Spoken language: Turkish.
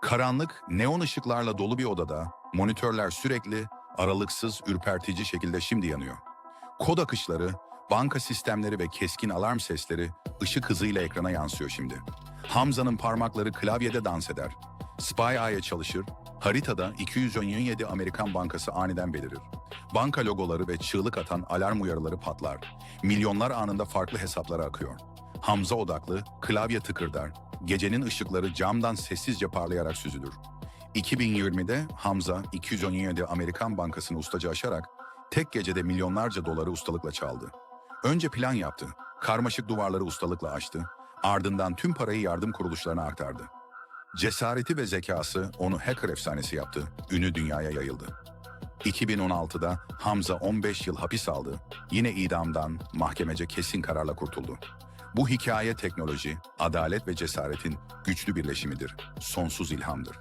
Karanlık, neon ışıklarla dolu bir odada monitörler sürekli, aralıksız, ürpertici şekilde şimdi yanıyor. Kod akışları, banka sistemleri ve keskin alarm sesleri ışık hızıyla ekrana yansıyor şimdi. Hamza'nın parmakları klavyede dans eder. Spy Eye'e çalışır, haritada 217 Amerikan bankası aniden belirir. Banka logoları ve çığlık atan alarm uyarıları patlar. Milyonlar anında farklı hesaplara akıyor. Hamza odaklı, klavye tıkırdar. Gecenin ışıkları camdan sessizce parlayarak süzülür. 2020'de Hamza 217 Amerikan bankasını ustaca aşarak tek gecede milyonlarca doları ustalıkla çaldı. Önce plan yaptı, karmaşık duvarları ustalıkla açtı, ardından tüm parayı yardım kuruluşlarına aktardı. Cesareti ve zekası onu hacker efsanesi yaptı, ünü dünyaya yayıldı. 2016'da Hamza 15 yıl hapis aldı, yine idamdan mahkemece kesin kararla kurtuldu. Bu hikaye teknoloji, adalet ve cesaretin güçlü birleşimidir, sonsuz ilhamdır.